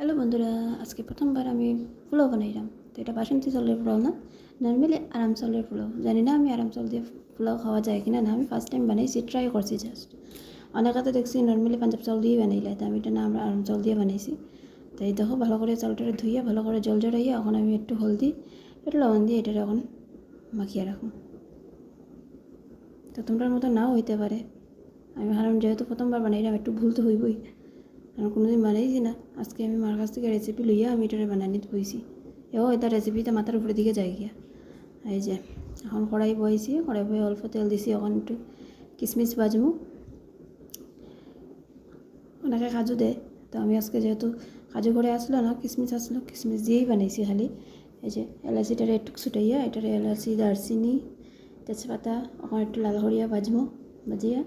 Hello বন্ধুরা, আজকে প্রথমবার আমি পোলাও বানাইলাম। তো এটা বাসন্তী চালের পোলাও না? নর্মালি আরাম চালের পোলাও। জানি না আমি আরাম চাল দিয়ে পোলাও খাওয়া যায় কিনা না, আমি ফার্স্ট টাইম বানাইছি ট্রাই করছি জাস্ট অনেকাতে দেখছি নর্মালি পাঞ্জাব চাল দিয়ে বানাইলে, তো আমি এটা না আমরা আরাম চাল দিয়ে বানাইছি। তো এই দেখো, ভালো করে চালটা ধুইয়া, ভালো করে জল জড়াইয়া এখন আমি একটু হলদি, একটু লবণ দিয়ে এটা এখন মাখিয়ে রাখুন তো তোমরার মতো নাও হইতে পারে। আমি ভাবলাম যেহেতু প্রথমবার বানাইলাম, একটু ভুল তো হইবই। আমি কোনোদিন বানাইছি না আজকে আমি মার কাছ থেকে রেসিপি লইয়া আমি এটা বানানি বইছি এও এটা রেসিপিটা মাথার উপরে দিকে যাই গিয়া। এই যে এখন কড়াই বইছি কড়াই বয়ে অল্প তেল দিছি এখন একটু কিশমিশ বাজমু। অনেকে কাজু দেয় তো আমি আজকে যেহেতু কাজু করে আসলো না কিশমিশ আসলো কিশমিশ দিয়েই বানাইছি খালি। এই যে এলাচিটারে একটু ছুটাইয়া এটারে এলাচি দারচিনি তেজপাতা এখন একটু লাল করিয়া বাজমু, বাজিয়া।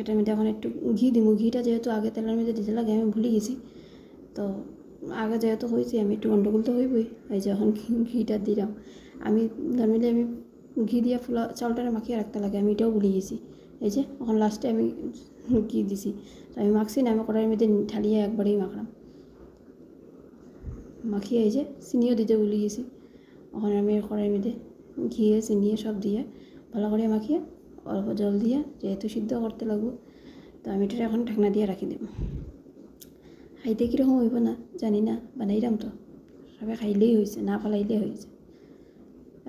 এটার মধ্যে এখন একটু ঘি দিব ঘিটা যেহেতু আগে তেলের মধ্যে দিতে লাগে, আমি ভুলে গেছি। তো আগে যেহেতু হয়েছি, আমি একটু গন্ডগোল তো হইবই। এই যে এখন ঘিটা দিলাম। আমি নর্মালি আমি ঘি দিয়া ফুলা চাউলটা মাখিয়ে রাখতে লাগে, আমি এটাও ভুলে গেছি। এই যে এখন লাস্টে আমি ঘি দিছি। তো আমি মাখছি না, আমি কড়াইয়ের মধ্যে ঢালিয়ে একবারেই মাখলাম। মাখিয়ে এই যে চিনিও দিতে ভুলে গেছি। এখন আমি কড়াইয়ের মধ্যে ঘিয়ে, চিনিয়ে সব দিয়ে ভালো করে মাখিয়ে অল্প জল দিয়ে যেহেতু সিদ্ধ করতে লাগবো, তো আমি এটা এখন ঢাকনা দিয়ে রাখি দেব। খাইতে কীরকম হইব না, জানি না বানাইলাম তো। সবাই খাইলেই হয়েছে না ফালাইলেই হয়েছে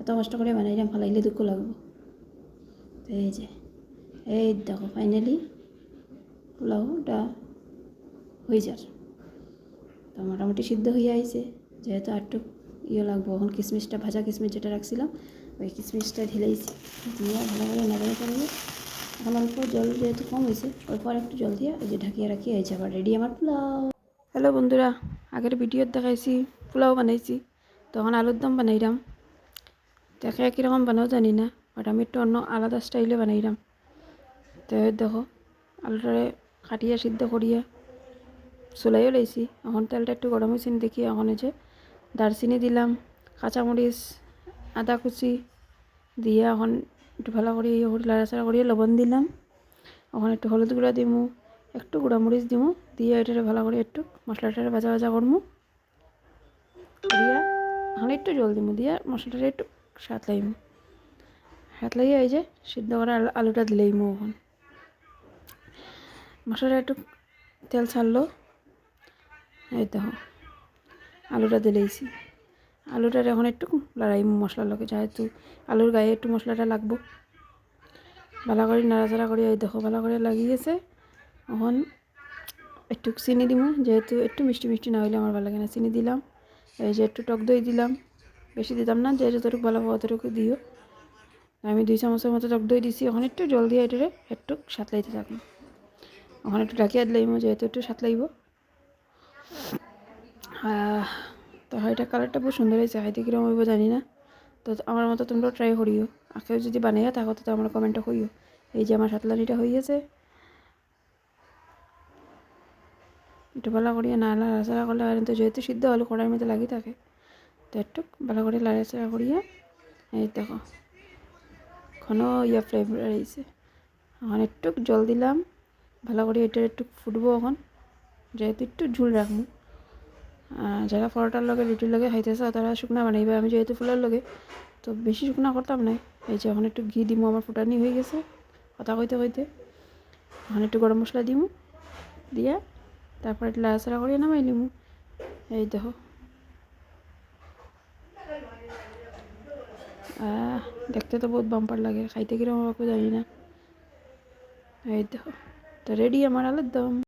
এত কষ্ট করে বানাইলাম ফালাইলে দুঃখ লাগবো। তো এই যে, এই দেখো ফাইনালি পোলাওটা হয়ে যার। তো মোটামুটি সিদ্ধ হয়ে আইছে, যেহেতু আরটু ইয়ে লাগবো। এখন কিশমিশটা ভাজা কিশমিশ যেটা রাখছিলাম, ওই কিশমিশটা ঢেলেইছি দিয়ে ভালো করে নাড়ানো করে এখন অল্প জল যেহেতু কম হয়েছে অল্প একটু জল দিয়ে এই যে ঢাকিয়ে রাখি যে আবার রেডি আমার পোলাও। হ্যালো বন্ধুরা, আগের ভিডিওত দেখাইছি, পোলাও বানাইছি, তখন আলুর দম বানাইলাম দেখে কীরকম বানাও জানি না বাট আমি একটু অন্য আলাদা স্টাইলে বানাইলাম তো দেখো, আলুটারে কাটিয়া সিদ্ধ করিয়া চুলাইও লাইছি, এখন তেলটা একটু গরম হয়েছে দেখি এখন যে দারচিনি দিলাম, কাঁচামরিচ, আদা কুচি দিয়ে এখন একটু ভালো করে লাড়াচাড়া করিয়ে লবণ দিলাম। এখন একটু হলুদ গুঁড়া দিমু, একটু গুঁড়ামরিচ দিমু, দিয়ে এটারে ভালো করে একটু মশলাটারে ভাজা ভাজা করমু। দিয়া এখন একটু জল দিমু, দিয়ে মশলাটা একটু স্বাদ লাইমু স্বাদ লাগিয়ে এই যে সিদ্ধ করা আলু- আলুটা দিলেইমু এখন। মশলাটা একটু তেল ছাড়লো। এই দেখো। আলুটা দিলেইছি আলুটার এখন একটু লড়াই মশলা লাগে, যেহেতু আলুর গায়ে একটু মশলাটা লাগবো। ভালো করে নাড়াচাড়া করে, এই দেখো ভালো করে লাগিয়েছে। এখন একটু চিনি দিব যেহেতু একটু মিষ্টি মিষ্টি না হইলে আমার ভালো লাগে না। চিনি দিলাম, এই যে একটু টক দই দিলাম। বেশি দিতাম না, যে যতটুকু ভালো হবে অতটুকু দিও। আমি দুই চামচের মতো টক দই দিছি, এখন একটু জল দিয়ে এটারে একটু সাতলাইতে থাকুন এখন একটু ডাকিয়ে দিলাম যেহেতু একটু সাতলাইব। তো এটা কালারটা বহু সুন্দর হয়েছে। হাইতে কীরকম হইব জানি না। তো আমার মতো তোমরাও ট্রাই করিও। আখেও যদি বানাইয়া থাকো, তো আমার কমেন্টটা করিও এই যে আমার সাতলানিটা গেছে। একটু ভালো করিয়া না লাড়াচাড়া করলে আর তো, যেহেতু সিদ্ধ আলু কড়াইয়ের মধ্যে লাগি থাকে। তো একটু ভালো করে লাড়াচাড়া করিয়া, এই দেখো ঘন ইয়া ফ্লেভার রয়েছে। এখন একটু জল দিলাম। ভালো করে এটা একটু ফুটবো এখন। যেহেতু একটু ঝুল রাখব। যারা পরোটার লগে, রুটির লগে খাইতেছে, তারা শুকনা বানাইবে। আমি যেহেতু ফুলের লগে, তো বেশি শুকনা করতাম না। এই যে এখন একটু ঘি দিমু, আমার ফুটানি হয়ে গেছে। কথা কইতে কইতে এখন একটু গরম মশলা দিমু, দিয়া তারপর একটু লাড়াচাড়া করিয়ে নামাই নিমু। এই দেখো। দেখতে তো বহুত বাম্পার লাগে, খাইতে কীরকম হবে জানি না। এই দেখো। তো রেডি আমার আলুর দম